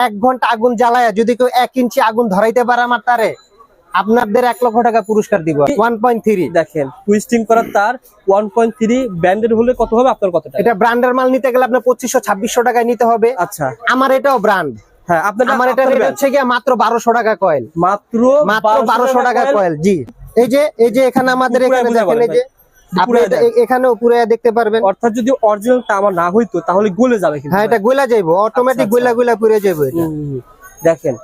এক ঘণ্টা আগুন জ্বালায় যদি কেউ এক ইঞ্চি আগুন ধরাইতে পারে আমার তারে আপনাদের এক লক্ষ টাকা পুরস্কার দিব। ওয়ান পয়েন্ট থ্রি দেখেন টুইস্টিং করার তার ওয়ান পয়েন্ট থ্রি ব্যান্ডেড হলে কত হবে আপনার কত এটা? ব্র্যান্ডের মাল নিতে গেলে আপনার পঁচিশশো ছাব্বিশশো টাকায় নিতে হবে। আচ্ছা। আমার এটাও ব্র্যান্ড হ্যাঁ আপনার আমার এটা রেট হচ্ছে গিয়ে মাত্র বারোশো টাকা কয়েল মাত্র মাত্র বারোশো টাকা কয়েল জি। এই যে এই যে এখানে আমাদের এখানে দেখেন এই যে আপনি উপরে এটা- দেন। এ- এখানে উপরে দেখতে পারবেন অর্থাৎ যদি অরিজিনাল তামা না হইতো তাহলে গলে যাবে হ্যাঁ এটা গোলা যাইবো অটোমেটিক গোলা গোলা পুড়ে হুম। দেখেন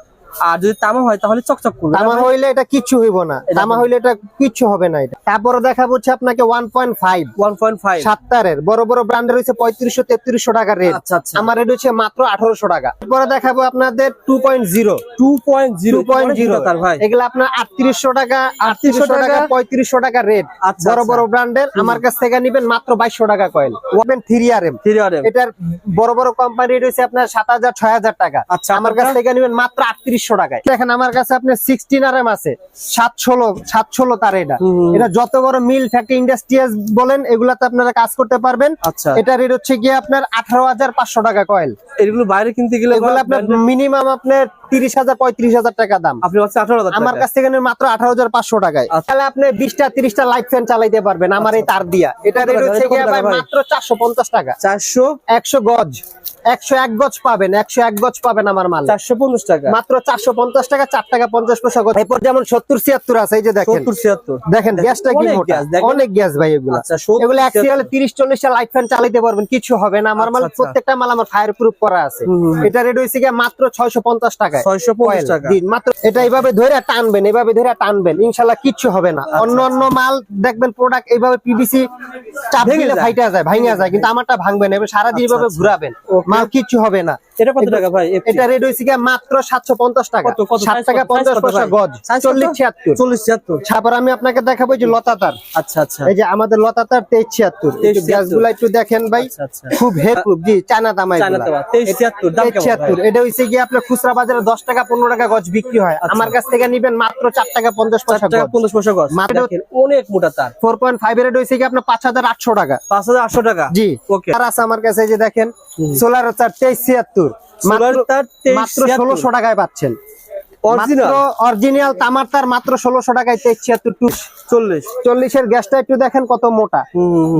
আর যদি তামা হয় তাহলে চকচক করবে। তামা হইলে এটা কিচ্ছু হইব না। তামা হইলে এটা কিচ্ছু হবে না এটা। তারপরে দেখা হচ্ছে আপনাকে one point five one point five সাত্তারের বড় বড় ব্র্যান্ডের হচ্ছে পঁয়ত্রিশশো তেত্রিশশো টাকা রেট। আচ্ছা আচ্ছা। আমার রেট হচ্ছে মাত্র আঠারোশো টাকা। তারপরে দেখাবো আপনাদের two point zero two point zero two point zero তার ভাই। এগুলো আপনার আটত্রিশশো টাকা আটত্রিশশো টাকা টাকা, পঁয়ত্রিশশো টাকা রেট। আচ্ছা, বড় আচ্ছা। বড় ব্র্যান্ডের আমার কাছ থেকে নিবেন মাত্র বাইশশো টাকা coil open three R M three R M এটার বড় বড় কোম্পানি রয়েছে আপনার সাত হাজার ছয় হাজার টাকা। আচ্ছা, আমার কাছ? থেকে নেবেন মাত্র আটত্রিশশো টাকায়। দেখেন আমার কাছে আপনার সিক্সটিন আর এম আছে। সাত ষোলো সাত ষোলো তার এটা। এটা যত বড় মিল ফ্যাক্টরি ইন্ডাস্ট্রিয়াস বলেন এগুলাতে আপনারা কাজ করতে পারবেন। আচ্ছা। এটা রেট হচ্ছে গিয়ে আপনার আঠারো হাজার পাঁচশো টাকা কয়েল এগুলো বাইরে কিনতে গেলে এগুলো আপনার মিনিমাম আপনার তিরিশ হাজার পঁয়ত্রিশ হাজার টাকা দাম। আপনি হচ্ছে আঠারো হাজার আমার কাছ থেকে মাত্র আঠারো হাজার পাঁচশো টাকায়। আচ্ছা। তাহলে আপনি বিশটা তিরিশটা লাইট ফ্যান চালাইতে পারবেন আমার এই তার দিয়া। এটা রেট হচ্ছে কত গিয়ে টাকা ভাই ভাই? মাত্র চারশো পঞ্চাশ টাকা। চারশো? একশো গজ। একশো এক গজ পাবেন একশো এক গজ পাবেন আমার মাল। চারশো পঞ্চাশ টাকা। মাত্র চারশো পঞ্চাশ টাকা চার টাকা পঞ্চাশ পয়সা গজ। এরপর যেমন সত্তর ছিয়াত্তর আছে এই যে দেখেন। সত্তর ছিয়াত্তর। দেখেন গ্যাসটা কি অনেক গ্যাস, দেখেন। অনেক গ্যাস ভাই এগুলো। আচ্ছা, এগুলো এক সিরিয়ালে তিরিশ চল্লিশটা লাইট ফ্যান চালাইতে পারবেন কিছু হবে না। আমার মাল আচ্ছা, আচ্ছা। প্রত্যেকটা মাল আমার ফায়ার প্রুফ করা আছে। এটা রেট হয়েছে গিয়ে মাত্র ছয়শো পঞ্চাশ টাকায়। ছয়শো পঞ্চাশ টাকা। মাত্র এটা এইভাবে ধরে টানবেন এইভাবে ধরে টানবেন ইনশাল্লাহ কিচ্ছু হবে না। অন্য অন্য মাল দেখবেন প্রোডাক্ট এইভাবে পিভিসি চাপ দিলে ফাইটা যায় ভাঙা যায় কিন্তু আমারটা ভাঙবে এবার সারাদিন এইভাবে। ঘুরাবেন। মাল কিচ্ছু হবে না। এটা কত টাকা ভাই এটা রেট হয়েছে মাত্র সাতশো পঞ্চাশ টাকা। কত কত? সাত size টাকা কত? পঞ্চাশ Size কত পয়সা গজ Size কত? চল্লিশ ছিয়াত্তর। চল্লিশ ছিয়াত্তর। তারপর আমি আপনাকে দেখাবো যে লতাতার। আচ্ছা আচ্ছা। এই যে আমাদের লতাতার তেইশ ছিয়াত্তর। 23 গ্যাসগুলা একটু দেখেন ভাই। আচ্ছা, আচ্ছা। খুব হেল্প জি চায়না দামাই চায়না তামা, 23 ছিয়াত্তর, দাম কেমন ছিয়াত্তর। এটা হচ্ছে গিয়ে আপনার খুচরা বাজারে দশ টাকা পনেরো টাকা গছ বিক্রি হয়। আচ্ছা। আমার কাছ থেকে নিবেন মাত্র চার টাকা পঞ্চাশ পয়সা টাকা পঞ্চাশ পয়সা গছ অনেক মোটা তার। ফোর পয়েন্ট ফাইভ এর হয়েছে কি আপনার পাঁচ হাজার আটশো টাকা? পাঁচ হাজার আটশো টাকা? জি। ওকে আর আছে আমার কাছে যে দেখেন। সোলার চার তেইশ ছিয়াত্তর। Solar তার 23 মাত্র ষোলোশো টাকায় পাচ্ছেন। অরিজিনাল তামার তার মাত্র ষোলোশো টাকায় ছিয়াত্তর টু চল্লিশ চল্লিশের গ্যাসটা একটু দেখেন কত মোটা।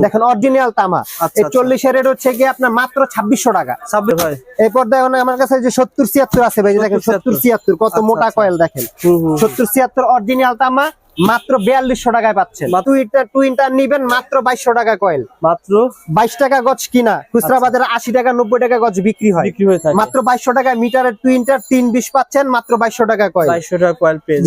দেখেন অরিজিনাল তামা আচ্ছা, আচ্ছা। চল্লিশের রেট হচ্ছে গিয়ে আপনার মাত্র ছাব্বিশশো টাকা এরপর দেখুন আমার কাছে যে সত্তর ছিয়াত্তর আছে ভাই দেখেন সত্তর ছিয়াত্তর কত আচ্ছা, মোটা আচ্ছা। কয়েল দেখেন। সত্তর ছিয়াত্তর অরিজিনাল তামা মাত্র বিয়াল্লিশশো টাকায় পাচ্ছেন। মাত্র- টু ইন্টার নিবেন মাত্র বাইশশো টাকা কয়েল মাত্র? বাইশ টাকা গজ কিনা খুচরা বাজারে আশি টাকা নব্বই টাকা গজ বিক্রি হয়। বিক্রি হয়ে থাকে। মাত্র বাইশশো টাকা মিটারের টু ইন্টার তিন বিশ পাচ্ছেন মাত্র বাইশশো টাকা কয়েল বাইশশো টাকা কয়েল পেয়ে।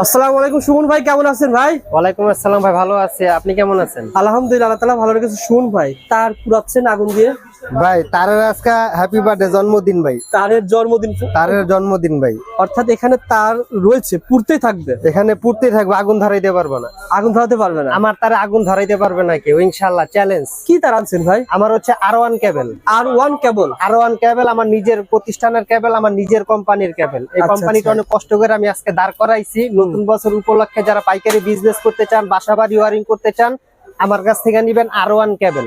আসসালামু আলাইকুম সুমন ভাই কেমন আছেন ভাই? ওয়ালাইকুম আসসালাম ভাই ভালো আছে। আপনি কেমন আছেন? আলহামদুলিল্লাহ আল্লাহ তালা ভালো রেখেছে। সুমন ভাই তার পুরাচ্ছেন আগুন দিয়ে ভাই তারের আজকে হ্যাপি বার্থডে জন্মদিন ভাই। তারের জন্মদিন তারের জন্মদিন ভাই। অর্থাৎ এখানে তার রয়েছে পুড়তেই থাকবে। এখানে পুড়তে থাকবে আগুন ধরাইতে পারব না। আগুন ধরাতে পারবে না? আমার তারে আগুন ধরাইতে পারবে না কেউ ইনশাল্লাহ চ্যালেঞ্জ কি তার আনছেন ভাই? আমার হচ্ছে R one cable R one cable R one cable আমার নিজের প্রতিষ্ঠানের কেবল আমার নিজের কোম্পানির কেবল এই আচ্ছা, কোম্পানিটা আচ্ছা। অনেক কষ্ট করে আমি আজকে দাঁড় করাইছি। নতুন বছর উপলক্ষে যারা পাইকারি বিজনেস করতে চান বাসা বাড়ি ওয়ারিং করতে চান আমার কাছ থেকে নিবেন আর ওয়ান কেবল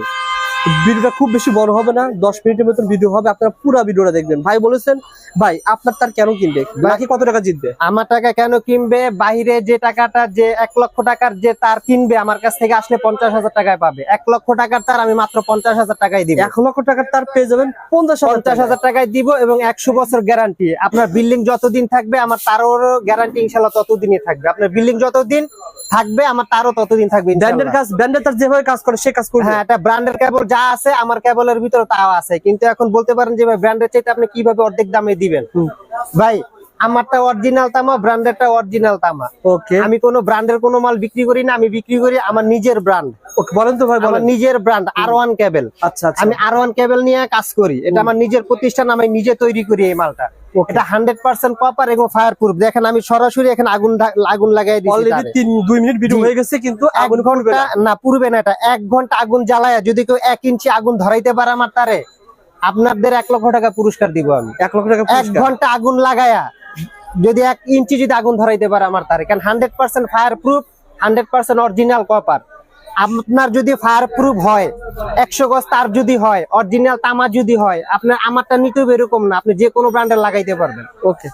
ভিডিওটা খুব বেশি বড় হবে না দশ মিনিটের মতন ভিডিও হবে আপনারা পুরো ভিডিওটা দেখবেন। ভাই বলেছেন ভাই আপনার তার কেন কিনবে? বাকি কত টাকা জিতবে? আমার টাকা কেন কিনবে? বাইরে যে টাকাটা যে এক লক্ষ টাকার যে তার কিনবে আমার কাছ থেকে আসলে পঞ্চাশ হাজার টাকায় পাবে। এক লক্ষ টাকার তার আমি মাত্র পঞ্চাশ হাজার টাকায় দিব। এক লক্ষ টাকার তার পেয়ে যাবেন পঞ্চাশ পঞ্চাশ হাজার টাকায়। দিব এবং একশো বছর গ্যারান্টি আপনার বিল্ডিং যতদিন থাকবে আমার তারও গ্যারান্টি ইনশাল্লাহ ততদিনই থাকবে। আপনার বিল্ডিং যতদিন থাকবে আমার তারও ততদিন থাকবে ব্র্যান্ডের কাজ ব্র্যান্ডের তার যেভাবে কাজ করে সে কাজ করবে। হ্যাঁ এটা ব্র্যান্ডের কেবল যা আছে আমার কেবলের ভিতরে তাও আছে। কিন্তু এখন বলতে পারেন যে ভাই ব্র্যান্ডের চাইতে আপনি কীভাবে অর্ধেক দামে দিবেন? ভাই আমারটা অরিজিনাল তামা ব্র্যান্ডেরটা অরিজিনাল তামা। ওকে। আমি কোনো ব্র্যান্ডের কোনো মাল বিক্রি করি না আমি বিক্রি করি আমার নিজের ব্র্যান্ড। ওকে বলেন তো ভাই বলেন। নিজের ব্র্যান্ড আর ওয়ান কেবল আচ্ছা আমি আর ওয়ান কেবল নিয়ে কাজ করি। এটা আমার নিজের প্রতিষ্ঠান আমি নিজে তৈরি করি এই মালটা. এটা হান্ড্রেড পার্সেন্ট কপার এবং ফায়ার প্রুফ দেখেন আমি সরাসরি এখানে আগুন ধা- আগুন লাগাই দিচ্ছি অলরেডি তারে। তিন দুই মিনিট ভিডিও হয়ে গেছে কিন্তু আগুন না। না পুরবে না এটা। এক ঘণ্টা আগুন জ্বালায় যদি কেউ এক ইঞ্চি আগুন ধরাইতে পারে আমার তারে আপনাদের এক লক্ষ টাকা পুরস্কার দিব আমি। এক লক্ষ টাকা এক ঘণ্টা আগুন লাগায়া যদি এক ইঞ্চি যদি আগুন ধরাইতে পারে আমার তারে। কারণ hundred percent fire proof hundred percent original copper আপনার যদি ফায়ার প্রুফ হয় একশো গজ তার যদি হয় অরিজিনাল তামা যদি হয় আপনার আমারটা নিতে হবে এরকম না আপনি যে কোনো ব্র্যান্ডের লাগাইতে পারবেন। ওকে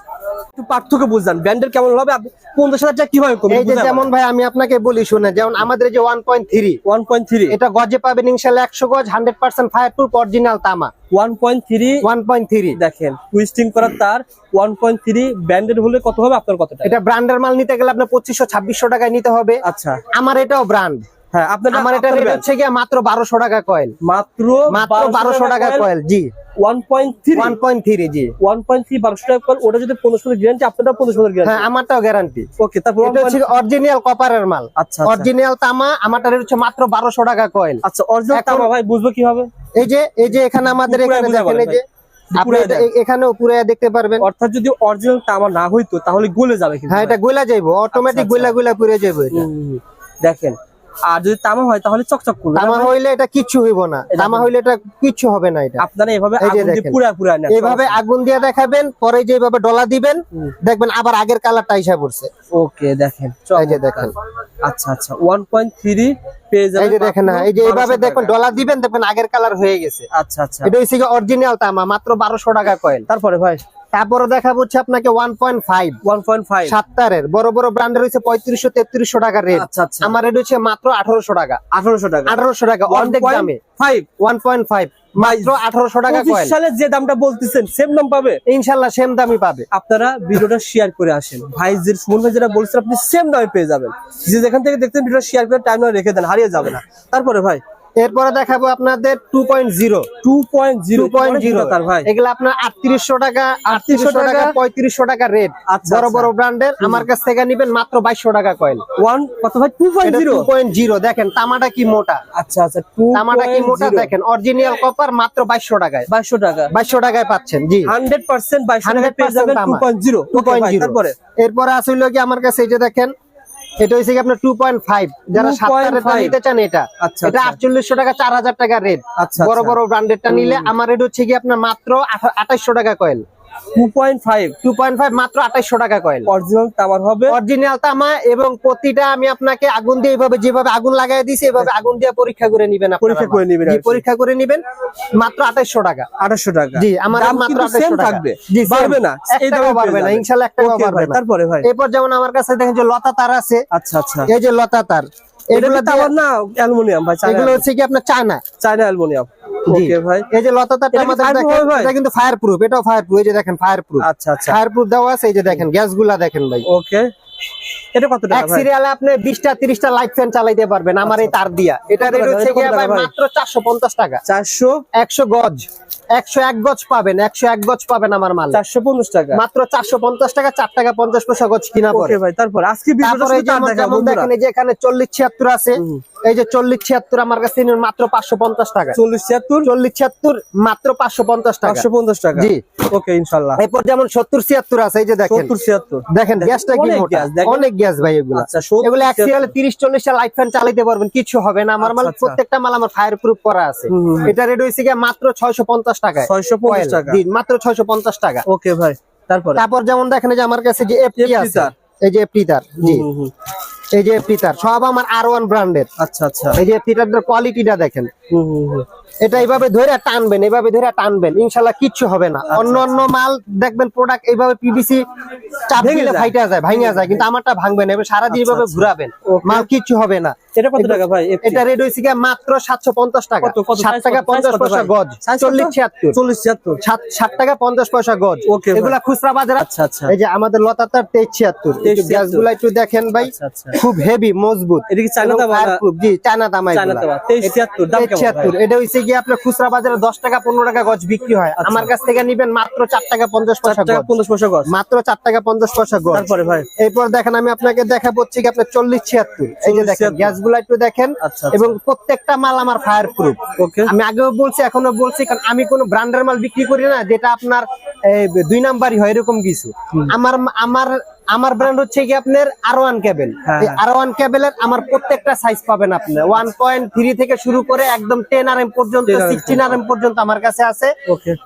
একটু পার্থক্য বুঝলেন কেমন হবে? আপনি পঞ্চাশ হাজার টাকা কীভাবে কমবে এই যে যেমন ভাই আমি আপনাকে বলি শুনে যেমন আমাদের যে one point three one point three এটা গজে পাবেন ইনশাল্লাহ একশো গজ hundred percent fire proof original তামা। One point three one point three দেখেন টুইস্টিং করার তার ওয়ান পয়েন্ট থ্রি হলে কত হবে? আপনার কত এটা ব্র্যান্ডের মাল নিতে গেলে আপনার পঁচিশশো ছাব্বিশশো টাকায় নিতে হবে। আচ্ছা। আমার এটাও ব্র্যান্ড হ্যাঁ আপনার আমার এটা রেট হচ্ছে গিয়ে মাত্র বারোশো টাকা কয়েল মাত্র মাত্র টাকা কয়েল জি। টাকা কয়েল ওটা যদি গ্যারান্টি আপনারটা হ্যাঁ গ্যারান্টি আমারটাও গ্যারান্টি ওকে তারপর এটা হচ্ছে অরিজিনাল কপারের মাল। আচ্ছা আচ্ছা। অরিজিনাল তামা আমারটা হচ্ছে মাত্র টাকা কয়েল আচ্ছা অরিজিনাল তামা ভাই বুঝব কীভাবে? এই যে এই যে এখানে আমাদের এখানে বুঝা দেখেন এই যে আপনি পুরাই এটা- দেন। এ- এখানেও পুরো দেখতে পারবেন। অর্থাৎ যদি অরিজিনাল তামা না হইতো তাহলে গলে যাবে হ্যাঁ এটা গোলা যাইবো। অটোমেটিক। গোলা গোলা এটা। হুম, হুম। দেখেন আর যদি তামা হয় তাহলে চকচক করবে তামা হইলে এটা কিচ্ছু হইব না। তামা হইলে এটা কিচ্ছু হবে না এটা। আপনারা এভাবে আগুন দিয়ে দেখেন। পুরা পুরা নেন। এইভাবে আগুন দিয়ে দেখাবেন পরে যেভাবে ডলা দিবেন দেখবেন আবার আগের কালারটা হিসাব করছে ওকে দেখেন। এই যে দেখেন। আচ্ছা আচ্ছা। ওয়ান পয়েন্ট থ্রি পেয়ে যাবেন এই যে দেখেন না এই যে এইভাবে দেখবেন ডলা দিবেন দেখবেন আগের কালার হয়ে গেছে। আচ্ছা আচ্ছা। এটা হচ্ছে অরিজিনাল তামা মাত্র বারোশো টাকা কয়েল তারপরে ভাই? তারপরে দেখাবো হচ্ছে আপনাকে one point five one point five সাত্তারের। বড় বড় ব্র্যান্ডের হচ্ছে পঁয়ত্রিশশো তেত্রিশশো টাকা রেট। আচ্ছা আচ্ছা। আমার রেট হচ্ছে মাত্র আঠারোশো টাকা। আঠারোশো টাকা। আঠারোশো টাকা অর্ধেক দামে। ফাইভ ওয়ান পয়েন্ট ফাইভ মাত্র আঠারোশো টাকা যে দামটা বলতেছেন সেম দাম পাবে? ইনশাল্লাহ সেম দামই পাবে। আপনারা ভিডিওটা শেয়ার করে আসেন। ভাই যে সুমন ভাই যেটা বলছেন আপনি সেম দামে পেয়ে যাবেন। যে যেখান থেকে দেখতেন ভিডিওটা শেয়ার করে টাইম রেখে দেন হারিয়ে যাবে না। তারপরে ভাই এরপরে দেখাবো আপনাদের two point zero two point zero point zero তার ভাই। এগুলো আপনার আটত্রিশশো টাকা আটত্রিশশো টাকা? পঁয়ত্রিশশো টাকা রেট আচ্ছা, বড় আচ্ছা। বড় ব্র্যান্ডের আমার কাছ থেকে নিবেন মাত্র বাইশশো টাকা কয়েল ওয়ান কত ভাই? Two point zero point zero দেখেন তামাটা কি মোটা? আচ্ছা আচ্ছা তামাটা কি মোটা? দেখেন অরিজিনাল কপার মাত্র বাইশশো টাকায়। বাইশশো টাকা। বাইশশো টাকায় পাচ্ছেন জি। হান্ড্রেড পার্সেন্ট বাইশশো টাকা 100% পেয়ে যাবেন two point zero two point zero এরপরে আসলে কি আমার কাছে এই যে দেখেন এটা হচ্ছে কি আপনার টু পয়েন্ট ফাইভ যারা 2.5 সাতটা নিতে চান এটা। আচ্ছা, এটা আচ্ছা। আটচল্লিশশো টাকা চার হাজার টাকা রেট। আচ্ছা, বড় আচ্ছা। বড় ব্র্যান্ডেডটা নিলে আমার রেট হচ্ছে কি আপনার মাত্র আঠাইশশো টাকা coil two point five two point five মাত্র আঠাইশশো টাকা কয়েল অরিজিনাল তামার হবে। অরিজিনাল তামা এবং প্রতিটা আমি আপনাকে আগুন দিয়ে এইভাবে যেভাবে আগুন লাগাই দিয়েছি এইভাবে আগুন দিয়ে পরীক্ষা করে নিবেন পরীক্ষা করে নিবেন জি, আর কি। পরীক্ষা করে নিবেন মাত্র আঠাইশো টাকা। আঠাশশো টাকা। জি আমার মাত্র কিন্তু আঠাইশো same টাকা। থাকবে। জি। না। বাড়বে না না। তারপরে ভাই। এরপর যেমন আমার কাছে দেখেন যে লতা তার আছে আচ্ছা আচ্ছা। এই যে লতা তার এগুলো তামার না অ্যালুমিনিয়াম ভাই? এগুলো হচ্ছে কি আপনার চায়না? China aluminium. ওকে ভাই। এই যে আমাদের? এটা কিন্তু এটাও এই যে দেখেন আচ্ছা আচ্ছা। দেওয়া আছে এই যে দেখেন ভাই। ওকে এটা কত টাকা ভাই? সিরিয়ালে আপনি বিশটা তিরিশটা লাইট ফ্যান চালাইতে পারবেন আমার এই তার দিয়া। এটা রেট হচ্ছে টাকা ভাই ভাই? মাত্র চারশো পঞ্চাশ টাকা। চারশো? একশো গজ একশো এক গজ পাবেন একশো এক গজ পাবেন আমার মাল। চারশো পঞ্চাশ টাকা। মাত্র চারশো পঞ্চাশ টাকা চার টাকা পঞ্চাশ পয়সা গজ কিনা ওকে ভাই তারপর আজকে ভিডিওটা দেখেন এই যে এখানে চল্লিশ ছিয়াত্তর আছে। হুম। এই যে চল্লিশ ছিয়াত্তর আমার কাছে মাত্র পাঁচশো পঞ্চাশ টাকা। চল্লিশ ছিয়াত্তর? চল্লিশ ছিয়াত্তর মাত্র পাঁচশো পঞ্চাশ টাকা। পাঁচশো পঞ্চাশ টাকা? জি। ওকে ইনশাল্লাহ। এরপর যেমন সত্তর ছিয়াত্তর আছে এই যে দেখেন। সত্তর ছিয়াত্তর। দেখেন গ্যাসটা কি অনেক মোটা? গ্যাস, অনেক গ্যাস ভাই এগুলো। আচ্ছা, এগুলো। সিরিয়ালে তিরিশ চল্লিশটা লাইট ফ্যান চালাইতে পারবেন কিছু হবে না। আমার মাল আচ্ছা, আচ্ছা। প্রত্যেকটা মাল আমার ফায়ার প্রুফ করা আছে। এটা রেট হয়েছে গিয়ে মাত্র ছয়শো পঞ্চাশ টাকা। ছয়শো পঞ্চাশ টাকা। মাত্র ছয়শো পঞ্চাশ টাকা। ওকে ভাই তারপরে? তারপর যেমন দেখেন যে আমার কাছে যে এফটি আছে। এই যে এফটি তার জি। এই যে পিতার সব আমার আর ওয়ান ব্র্যান্ডের আচ্ছা আচ্ছা এই যে পিতারদের তার কোয়ালিটিটা দেখেন। এটা এইভাবে ধরে টানবেন এইভাবে ধরে টানবেন। ইনশাল্লাহ কিচ্ছু হবে না। আচ্ছা, অন্য অন্য মাল দেখবেন প্রোডাক্ট এইভাবে পিভিসি চাপ দিলে যায়। ফাইটা যায় ভাঙা যায় কিন্তু আমারটা ভাঙবে না এবার সারাদিন আচ্ছা, এইভাবে আচ্ছা। ঘুরাবেন। মাল কিচ্ছু হবে না। এটা কত টাকা ভাই এটা রেট গিয়ে মাত্র সাতশো পঞ্চাশ টাকা। কত, কত? সাত Size টাকা কত? পঞ্চাশ Size কত পয়সা গজ Size কত? চল্লিশ ছিয়াত্তর। চল্লিশ ছিয়াত্তর। সাত ষাট টাকা পঞ্চাশ পয়সা গজ। এগুলা খুচরা বাজার আচ্ছা আচ্ছা। এই যে আমাদের লতাতার তেইশ ছিয়াত্তর। 23 গ্যাসগুলা একটু দেখেন ভাই আচ্ছা আচ্ছা। খুব হেভি মজবুত। এটা কি চায়না এবং দাবা জি চায়না দামা দাবা, 23 দাম। কেমন? ভাই? এটা হইছে গিয়ে আপনার খুচরা বাজারে দশ টাকা পনেরো টাকা গজ বিক্রি হয়। আচ্ছা। আমার কাছ থেকে নিবেন মাত্র চার টাকা পঞ্চাশ পয়সা পঞ্চাশ পয়সা গজ। মাত্র চার টাকা পঞ্চাশ পয়সা গজ। তারপরে ভাই? এরপর দেখেন আমি আপনাকে দেখাবো হচ্ছে কি আপনার চল্লিশ ছিয়াত্তর। এই যে দেখেন 76 গ্যাসগুলা একটু দেখেন। আচ্ছা, আচ্ছা। এবং প্রত্যেকটা মাল আমার ফায়ার প্রুফ আমি আগেও বলছি এখনও বলছি কারণ আমি কোনো ব্র্যান্ডের মাল বিক্রি করি না যেটা আপনার দুই নাম্বারই হয় এরকম কিছু। আমার আমার আমার ব্র্যান্ড হচ্ছে কি আপনার আর ওয়ান হ্যাঁ। আর ওয়ান কেবলের আমার প্রত্যেকটা সাইজ পাবেন আপনি। ওয়ান পয়েন্ট থ্রি থেকে শুরু করে একদম টেন আর এম পর্যন্ত সিক্সটিন আর এম পর্যন্ত। আমার কাছে আছে।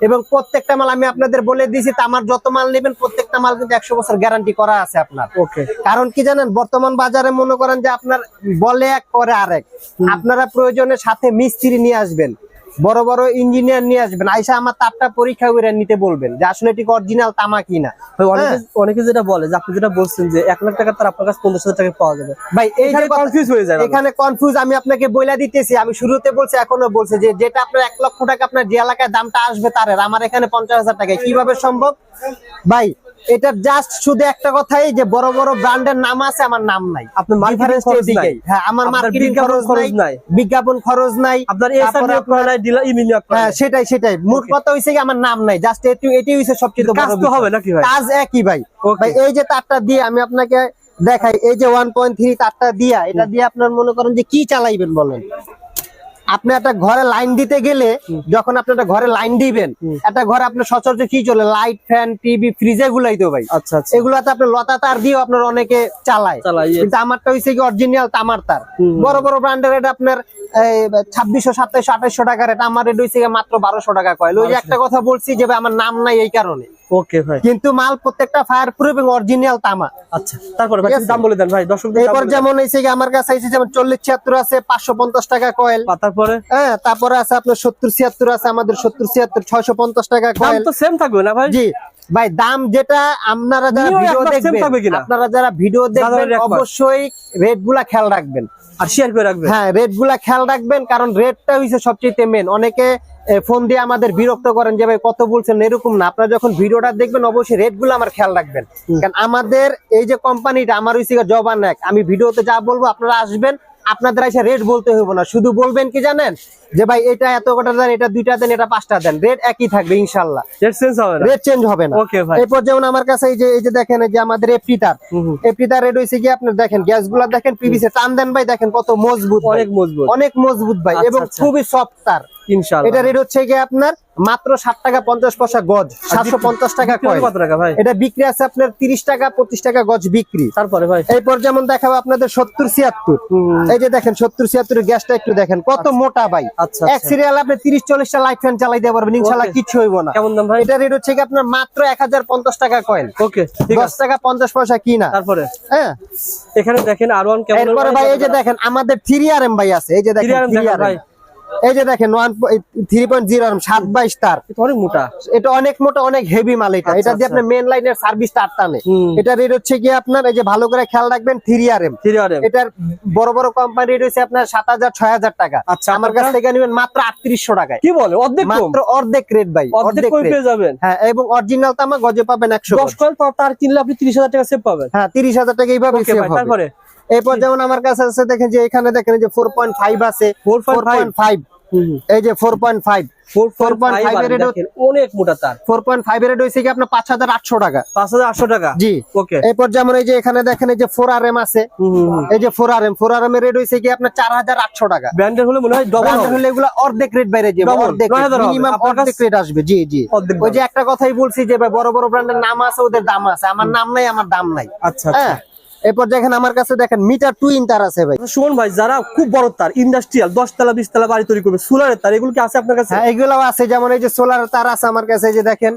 এবং প্রত্যেকটা মাল আমি আপনাদের বলে দিয়েছি তা আমার যত মাল নেবেন প্রত্যেকটা মাল কিন্তু একশো বছর গ্যারান্টি করা আছে আপনার। ওকে কারণ কি জানেন বর্তমান বাজারে মনে করেন যে আপনার বলে এক করে আরেক। আপনারা প্রয়োজনে সাথে মিস্ত্রি নিয়ে আসবেন। বড় বড় ইঞ্জিনিয়ার নিয়ে আসবেন আইসা আমার তারটা পরীক্ষা করে নিতে বলবেন যে আসলে এটি অরিজিনাল তামা কিনা। অনেকে হ্যাঁ। যেটা বলে যে আপনি যেটা বলছেন যে এক লাখ টাকা তার আপনার কাছে পঞ্চাশ হাজার টাকা পাওয়া যাবে। ভাই এই যে কনফিউজ হয়ে যায় এখানে কনফিউজ আমি আপনাকে বইলা দিতেছি আমি শুরুতে বলছি এখনও বলছে যে যেটা আপনার এক লক্ষ টাকা আপনার যে এলাকায় দামটা আসবে তার আমার এখানে পঞ্চাশ হাজার টাকা কীভাবে সম্ভব? ভাই এটা জাস্ট শুধু একটা কথাই যে বড় বড় ব্র্যান্ডের নাম আছে আমার নাম নাই। আপনার খরচ নাই। হ্যাঁ আমার মার্কেটিং খরচ নাই। বিজ্ঞাপন খরচ নাই আপনার হ্যাঁ সেটাই সেটাই। মোট কথা হইছে কি আমার নাম নাই। জাস্ট এটি এটি হইছে সবচেয়ে বড় কাজ তো হবে নাকি ভাই? কাজ একই ভাই। ভাই এই যে তারটা দিয়ে আমি আপনাকে দেখাই এই যে ওয়ান পয়েন্ট থ্রি তারটা দিয়া এটা দিয়ে আপনার মনে করেন যে কি চালাইবেন বলেন? আপনি একটা ঘরে লাইন দিতে গেলে যখন আপনি একটা ঘরে লাইন দিবেন একটা ঘরে আপনার সচরাচর কি চলে? লাইট ফ্যান টিভি ফ্রিজ এগুলাই তো ভাই। আচ্ছা আচ্ছা। এগুলাতে আপনার লতা তার দিয়েও আপনার অনেকে চালায়। কিন্তু আমারটা হইছে কি অরিজিনাল তামার তার। বড় বড় ব্র্যান্ডের এটা আপনার ছাব্বিশশো সাতাইশো আঠাইশো টাকার এটা আমার হইছে গিয়ে মাত্র বারোশো টাকা কয় ওই যে একটা কথা বলছি যে ভাই আমার নাম নাই এই কারণে। ওকে ভাই। কিন্তু মাল প্রত্যেকটা ফায়ার প্রুফ এবং অরিজিনাল তামা। আচ্ছা তারপরে ভাই ঠিক একটু আছে। দাম বলে দেন ভাই দর্শক এরপর যেমন হয়েছে আমার কাছে হয়েছে যেমন চল্লিশ ছিয়াত্তর আছে পাঁচশো পঞ্চাশ টাকা কয়েল তারপরে? হ্যাঁ তারপরে আছে আপনার সত্তর ছিয়াত্তর আছে আমাদের সত্তর ছিয়াত্তর ছয়শো পঞ্চাশ টাকা দাম তো সেম থাকবে না ভাই? জি ভাই দাম যেটা আপনারা যারা ভিডিও দেখবেন আপনারা যারা ভিডিও দেখবেন অবশ্যই রেটগুলা খেয়াল রাখবেন। আর শেয়ার করে রাখবেন? হ্যাঁ রেটগুলা খেয়াল রাখবেন কারণ রেটটা হইছে সবচেয়ে মেন অনেকে ফোন দিয়ে আমাদের বিরক্ত করেন যে ভাই কত বলছেন এরকম না। আপনারা যখন ভিডিওটা দেখবেন অবশ্যই রেটগুলো আমার খেয়াল রাখবেন। কারণ আমাদের এই যে কোম্পানিটা আমার হইছে জবান এক আমি ভিডিওতে যা বলব আপনারা আসবেন আপনাদের এসে রেট বলতে হইব না। শুধু বলবেন কি জানেন? যে ভাই এটা এত কটা দেন এটা দুইটা দেন এটা পাঁচটা দেন। রেট একই থাকবে ইনশাল্লাহ রেট চেঞ্জ হবে না? রেট চেঞ্জ হবে না। Okay, ভাই। এরপর যেমন আমার কাছে এই যে এই যে দেখেন এই যে আমাদের এফটি তার হুম, হুম। তার রেট হইছে কি আপনি দেখেন গ্যাসগুলা দেখেন পিভিসি টান দেন ভাই দেখেন কত মজবুত অনেক মজবুত। অনেক মজবুত ভাই আচ্ছা, এবং আচ্ছা। খুবই সফট তার। ইনশাআল্লাহ। এটা রেট হচ্ছে গিয়ে আপনার মাত্র ষাট টাকা পঞ্চাশ পয়সা গজ সাতশো পঞ্চাশ টাকা কত টাকা ভাই? এটা বিক্রি আছে আপনার তিরিশ টাকা পঁচিশ টাকা গজ বিক্রি। তারপরে ভাই? এরপর যেমন দেখাবো আপনাদের সত্তর ছিয়াত্তর। এই যে দেখেন সত্তর ছিয়াত্তর গ্যাসটা একটু দেখেন কত মোটা ভাই। আচ্ছা, এক আচ্ছা। সিরিয়াল আপনি তিরিশ চল্লিশটা লাইট ফ্যান চালাই চালাইতে পারবেন ইনশাল্লাহ কিছু হইব না। কেমন দাম ভাই? এটা রেট হচ্ছে কি আপনার মাত্র এক হাজার পঞ্চাশ টাকা কয়েন ওকে দশ টাকা পঞ্চাশ পয়সা কিনা। তারপরে? হ্যাঁ। এখানে দেখেন আর ওয়ান কেমন এরপরে ভাই? এই যে দেখেন আমাদের থ্রি আর এম ভাই আছে। এই যে দেখেন 3RM 3RM দেখেন ভাই। এই যে দেখেন ওয়ান থ্রি পয়েন্ট জিরো সাত বাইশ তার। অনেক মোটা। এটা অনেক মোটা অনেক হেভি মাল এটা। আচ্ছা, এটা দিয়ে আচ্ছা। আপনার মেন লাইনের সার্ভিস তার টানে। এটা রেট হচ্ছে কি আপনার এই যে ভালো করে খেয়াল রাখবেন three R M three R M এটার বড় বড় কোম্পানি রেট হচ্ছে আপনার সাত হাজার ছয় হাজার টাকা। আচ্ছা, আমার কাছ থেকে নেবেন মাত্র আটত্রিশশো টাকায়। কি বলে? অর্ধেক মাত্র অর্ধেক রেট ভাই অর্ধেক পেয়ে যাবেন। হ্যাঁ এবং অরিজিনাল তো আমার গজে পাবেন একশো দশ কয়েল তার- কিনলে আপনি তিরিশ হাজার টাকা সেভ পাবেন। হ্যাঁ তিরিশ হাজার টাকা এইভাবে ভাই হবে। এরপর যেমন আমার কাছে আছে দেখেন যে এখানে দেখেন যে ফোর পয়েন্ট ফাইভ আছে। 4.5 ফাইভ এই যে four point five four four point five এর rate দেখেন অনেক মোটা তার। ফোর পয়েন্ট ফাইভ এর হয়েছে কি আপনার পাঁচ হাজার আটশো টাকা। পাঁচ হাজার আটশো টাকা? জি। ওকে। এরপর যেমন এই যে এখানে দেখেন এই যে ফোর আর এম আছে। এই যে four R M four R M এর রেট হয়েছে কি আপনার চার হাজার আটশো টাকা। ব্র্যান্ডের হলে মনে হয় ডবল হলে এগুলো অর্ধেক রেট বাইরে যাবে অর্ধেক মিনিমাম অর্ধেক রেট আসবে। জি জি। ওই যে একটা কথাই বলছি যে ভাই বড় বড় ব্র্যান্ডের নাম আছে ওদের দাম আছে। আমার নাম নাই আমার দাম নাই। আচ্ছা আচ্ছা। হ্যাঁ? এরপর দেখেন আমার কাছে দেখেন মিটার টু ইন্টার আছে ভাই। সুমন ভাই যারা খুব বড় তার ইন্ডাস্ট্রিয়াল দশ তালা বিশ তলা বাড়ি তৈরি করবে সোলারের তার এগুলো কি আছে আপনার কাছে? এগুলো এগুলাও আছে যেমন এই যে সোলার তার আছে আমার কাছে এই যে দেখেন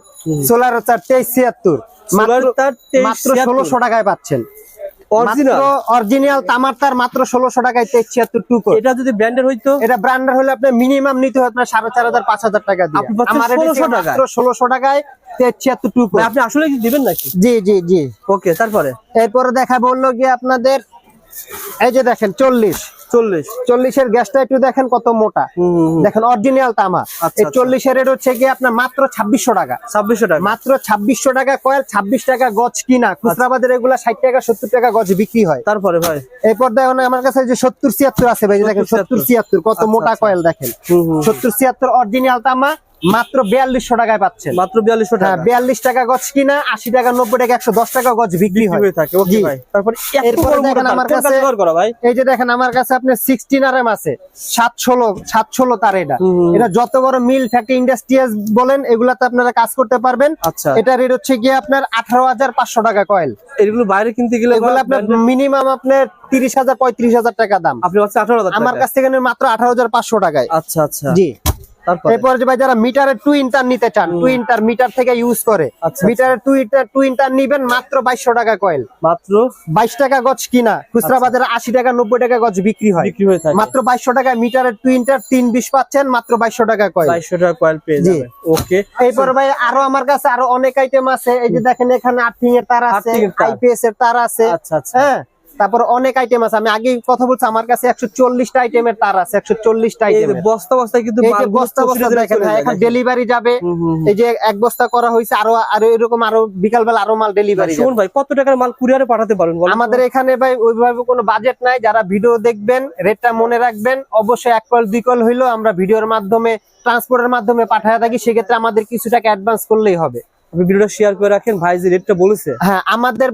সোলার তার তেইশ ছিয়াত্তর সোলার তার 2376 মাত্র ষোলোশো টাকায় পাচ্ছেন। অরিজিনাল অরিজিনাল তামার তার মাত্র ষোলোশো টাকায় তেইশ ছিয়াত্তর টু এটা যদি ব্র্যান্ডের হইতো? এটা ব্র্যান্ডের হলে আপনার মিনিমাম নিতে হয় আপনার সাড়ে চার হাজার পাঁচ হাজার টাকা দিয়ে। আপনি পাচ্ছেন আমার 1600 টাকায়। ষোলোশো টাকায় ছিয়াত্তর টু আপনি আসলে কি দিবেন নাকি? জি জি জি। ওকে তারপরে? এরপরে দেখা বলল গিয়ে আপনাদের এই যে দেখেন চল্লিশ। চল্লিশ। চল্লিশের গ্যাসটা একটু দেখেন কত মোটা। দেখেন অরিজিনাল তামা আচ্ছা, এই আচ্ছা। চল্লিশের রেট হচ্ছে গিয়ে আপনার মাত্র ছাব্বিশশো টাকা। ছাব্বিশশো টাকা। মাত্র ছাব্বিশশো টাকা কয়েল ছাব্বিশ টাকা গজ কিনা। খুচরা বাজারে এগুলা ষাট টাকা সত্তর টাকা গজ বিক্রি হয়। তারপরে ভাই? এরপর দেখুন আমার কাছে যে সত্তর ছিয়াত্তর আছে ভাই দেখেন সত্তর ছিয়াত্তর। কত আচ্ছা, মোটা আচ্ছা। কয়েল দেখেন। সত্তর ছিয়াত্তর অরিজিনাল তামা মাত্র বিয়াল্লিশশো টাকায় পাচ্ছেন। মাত্র বিয়াল্লিশশো হ্যাঁ টাকা। বিয়াল্লিশ টাকা গছ কিনা আশি টাকা নব্বই টাকা একশো দশ টাকা গজ বিক্রি হয়ে। থাকে তারপরে আমার কাছে- এই যে দেখেন আমার কাছে আপনার সিক্সটিন আর এম আছে। সাত ষোলো সাত ষোলো তার এটা। এটা যত বড় মিল ফ্যাক্টরি ইন্ডাস্ট্রিয়াস বলেন এগুলাতে আপনারা কাজ করতে পারবেন। আচ্ছা। এটা রেট হচ্ছে গিয়ে আপনার আঠারো হাজার পাঁচশো টাকা কয়েল এগুলো বাইরে কিনতে গেলে এগুলো আপনার মিনিমাম আপনার তিরিশ হাজার পঁয়ত্রিশ হাজার টাকা দাম। আপনি হচ্ছে আঠারো হাজার আমার কাছ থেকে মাত্র আঠারো হাজার পাঁচশো টাকায়। আচ্ছা আচ্ছা। জি। এরপর যে ভাই যারা মিটারের টু ইন্টার নিতে চান টু ইন্টার মিটার থেকে ইউজ করে আচ্ছা, মিটারের টু ইন্টার টু ইন্টার নিবেন মাত্র বাইশশো টাকা কয়েল মাত্র? বাইশ টাকা গজ কিনা খুচরা বাজারে আশি টাকা নব্বই টাকা গজ বিক্রি হয়। মাত্র বাইশশো টাকা মিটারের টু ইন্টার তিন বিশ পাচ্ছেন মাত্র বাইশশো টাকা কয়েল বাইশশো টাকা কয়েল পেয়ে। ওকে এরপর ভাই আরও আমার কাছে আরও অনেক আইটেম আছে এই যে দেখেন এখানে আর্থিং এর তার আছে আইপিএস এর তার আছে। আচ্ছা আচ্ছা। হ্যাঁ? তারপর অনেক আইটেম আছে। আমি আগে কথা বলছি আমার কাছে একশো চল্লিশটা আইটেমের তার আছে একশো চল্লিশটা আইটেম বস্তা কিন্তু বস্তা বস্তা দেখেন চলে যায় এখন ডেলিভারি যাবে। এই যে এক বস্তা করা হয়েছে আরও আরও এরকম আরও বিকাল বেলা আরও মাল ডেলিভারি শুনুন ভাই কত টাকার মাল কুরিয়ারে পাঠাতে পারেন আমাদের এখানে ভাই ওইভাবে কোনো বাজেট নাই। যারা ভিডিও দেখবেন রেটটা মনে রাখবেন অবশ্যই এক কল দুই কল হইলেও আমরা ভিডিওর মাধ্যমে ট্রান্সপোর্টের মাধ্যমে পাঠায় থাকি। সেক্ষেত্রে আমাদের কিছু টাকা অ্যাডভান্স করলেই হবে। আপনি ভিডিওটা শেয়ার করে রাখেন, ভাই যে রেটটা বলেছে। হ্যাঁ আমাদের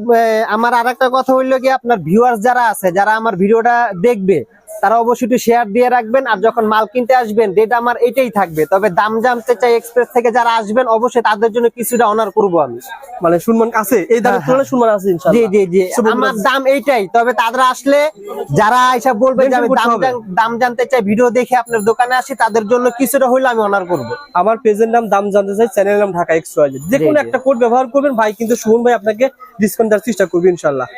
আমার আর একটা কথা হইল কি, আপনার ভিউয়ার্স যারা আছে, যারা আমার ভিডিওটা দেখবে তারা অবশ্যই একটু শেয়ার দিয়ে রাখবেন আর যখন মাল কিনতে আসবেন রেট আমার এটাই থাকবে। তবে দাম জানতে চাই এক্সপ্রেস থেকে যারা আসবেন অবশ্যই তাদের জন্য কিছুটা অনার করব আমি। মানে সুনমান আছে? এই দামের হ্যাঁ, তুলনায় সুনমান আছে জি ইনশাআল্লাহ জি। জি আমার দাম এইটাই। তবে তারা আসলে যারা এসব বলবে যে আমি দাম দাম জানতে চাই ভিডিও দেখে আপনার দোকানে আসি তাদের জন্য কিছুটা হইলে আমি অনার করব। আমার পেজের নাম দাম জানতে চাই চ্যানেলের নাম ঢাকা এক্স ওয়াই যে কোনো একটা কোড ব্যবহার করবেন ভাই কিন্তু সুমন ভাই আপনাকে ডিসকাউন্ট দেওয়ার চেষ্টা করবে ইনশাল্লাহ